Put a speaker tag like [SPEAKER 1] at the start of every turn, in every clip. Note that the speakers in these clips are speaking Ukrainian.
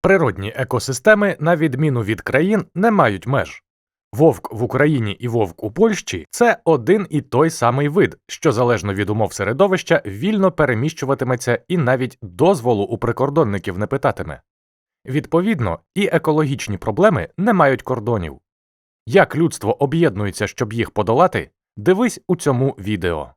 [SPEAKER 1] Природні екосистеми, на відміну від країн, не мають меж. Вовк в Україні і вовк у Польщі це один і той самий вид, що залежно від умов середовища вільно переміщуватиметься і навіть дозволу у прикордонників не питатиме. Відповідно, і екологічні проблеми не мають кордонів. Як людство об'єднується, щоб їх подолати, дивись у цьому відео.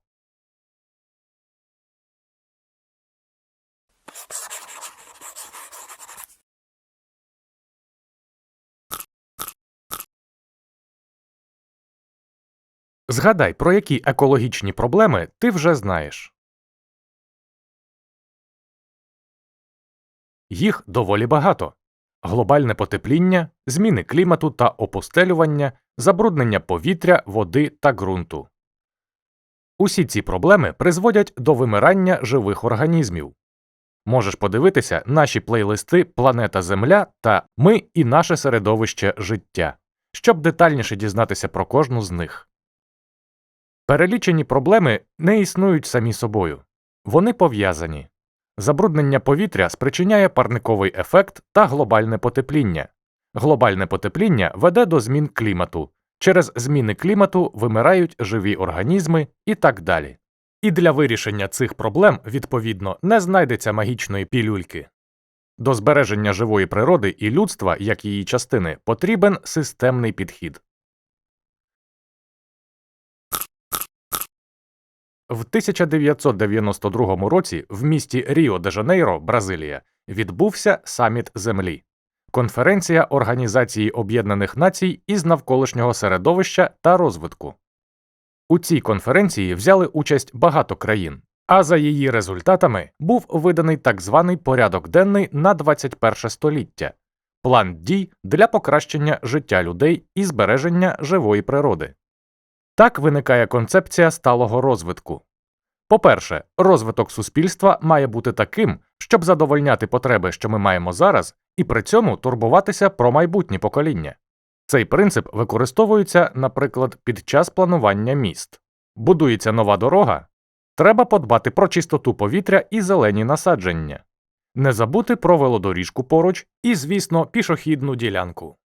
[SPEAKER 1] Згадай, про які екологічні проблеми ти вже знаєш. Їх доволі багато: глобальне потепління, зміни клімату та опустелювання, забруднення повітря, води та ґрунту. Усі ці проблеми призводять до вимирання живих організмів. Можеш подивитися наші плейлисти Планета Земля та Ми і наше середовище життя, щоб детальніше дізнатися про кожну з них. Перелічені проблеми не існують самі собою, вони пов'язані. Забруднення повітря спричиняє парниковий ефект та глобальне потепління. Глобальне потепління веде до змін клімату. Через зміни клімату вимирають живі організми і так далі. І для вирішення цих проблем, відповідно, не знайдеться магічної пілюльки. До збереження живої природи і людства, як її частини, потрібен системний підхід. В 1992 році в місті Ріо де Жанейро, Бразилія, відбувся саміт Землі, конференція Організації Об'єднаних Націй із навколишнього середовища та розвитку. У цій конференції взяли участь багато країн, а за її результатами був виданий так званий порядок денний на 21 століття план дій для покращення життя людей і збереження живої природи. Так виникає концепція сталого розвитку. По-перше, розвиток суспільства має бути таким, щоб задовольняти потреби, що ми маємо зараз, і при цьому турбуватися про майбутні покоління. Цей принцип використовується, наприклад, під час планування міст. Будується нова дорога, треба подбати про чистоту повітря і зелені насадження, не забути про велодоріжку поруч і, звісно, пішохідну ділянку.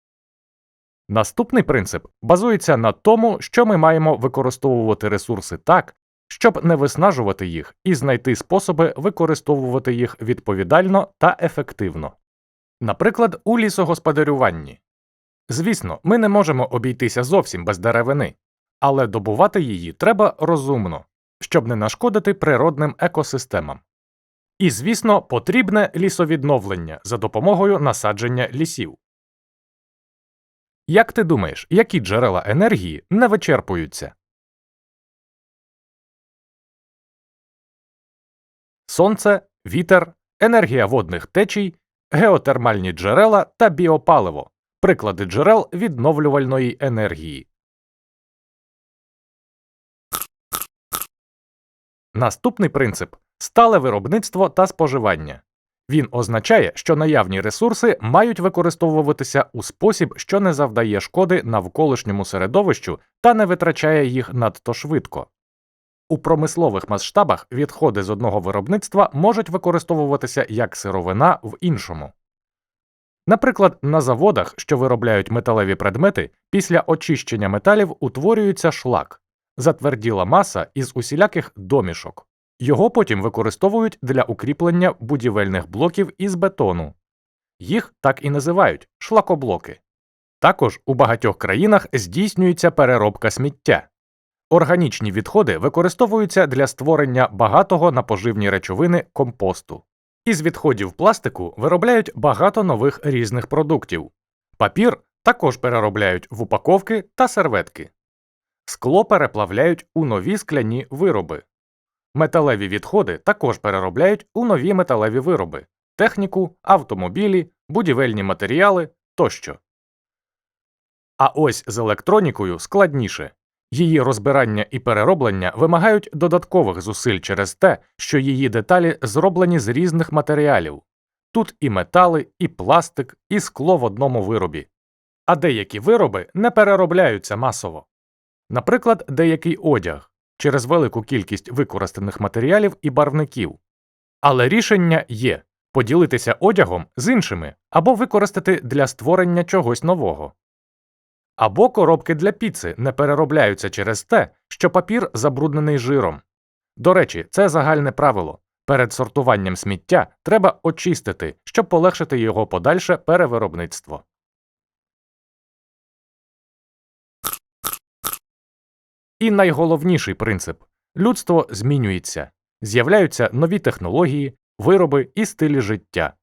[SPEAKER 1] Наступний принцип базується на тому, що ми маємо використовувати ресурси так, щоб не виснажувати їх і знайти способи використовувати їх відповідально та ефективно. Наприклад, у лісогосподарюванні. Звісно, ми не можемо обійтися зовсім без деревини, але добувати її треба розумно, щоб не нашкодити природним екосистемам. І, звісно, потрібне лісовідновлення за допомогою насадження лісів. Як ти думаєш, які джерела енергії не вичерпуються? Сонце, вітер, енергія водних течій, геотермальні джерела та біопаливо приклади джерел відновлювальної енергії. Наступний принцип стале виробництво та споживання. Він означає, що наявні ресурси мають використовуватися у спосіб, що не завдає шкоди навколишньому середовищу та не витрачає їх надто швидко. У промислових масштабах відходи з одного виробництва можуть використовуватися як сировина в іншому. Наприклад, на заводах, що виробляють металеві предмети, після очищення металів утворюється шлак, затверділа маса із усіляких домішок. Його потім використовують для укріплення будівельних блоків із бетону. Їх так і називають шлакоблоки. Також у багатьох країнах здійснюється переробка сміття. Органічні відходи використовуються для створення багатого на поживні речовини компосту. Із відходів пластику виробляють багато нових різних продуктів. Папір також переробляють в упаковки та серветки. Скло переплавляють у нові скляні вироби. Металеві відходи також переробляють у нові металеві вироби, техніку, автомобілі, будівельні матеріали тощо. А ось з електронікою складніше. Її розбирання і перероблення вимагають додаткових зусиль через те, що її деталі зроблені з різних матеріалів тут і метали, і пластик, і скло в одному виробі. А деякі вироби не переробляються масово. Наприклад, деякий одяг через велику кількість використаних матеріалів і барвників. Але рішення є поділитися одягом з іншими або використати для створення чогось нового. Або коробки для піци не переробляються через те, що папір забруднений жиром. До речі, це загальне правило. Перед сортуванням сміття треба очистити, щоб полегшити його подальше перевиробництво. І найголовніший принцип людство змінюється, з'являються нові технології, вироби і стилі життя.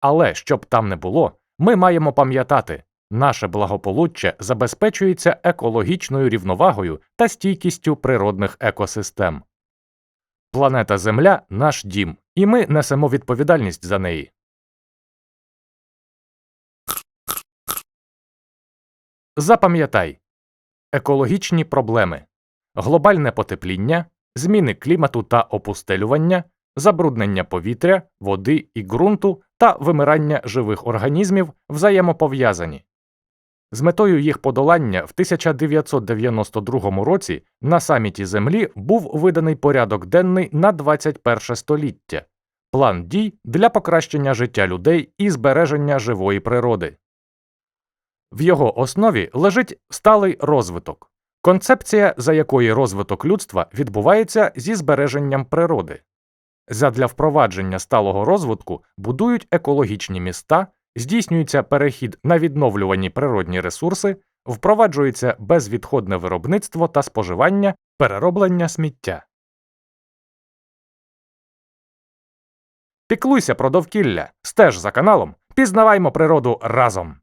[SPEAKER 1] Але щоб там не було, ми маємо пам'ятати, наше благополуччя забезпечується екологічною рівновагою та стійкістю природних екосистем. Планета Земля наш дім, і ми несемо відповідальність за неї. Запам'ятай екологічні проблеми, глобальне потепління, зміни клімату та опустелювання, забруднення повітря, води і ґрунту та вимирання живих організмів взаємопов'язані. З метою їх подолання в 1992 році на саміті Землі був виданий порядок денний на 21 століття план дій для покращення життя людей і збереження живої природи. В його основі лежить сталий розвиток, концепція, за якої розвиток людства відбувається зі збереженням природи. Задля впровадження сталого розвитку будують екологічні міста, здійснюється перехід на відновлювані природні ресурси, впроваджується безвідходне виробництво та споживання, перероблення сміття. Піклуйся про довкілля, стеж за каналом, пізнаваймо природу разом.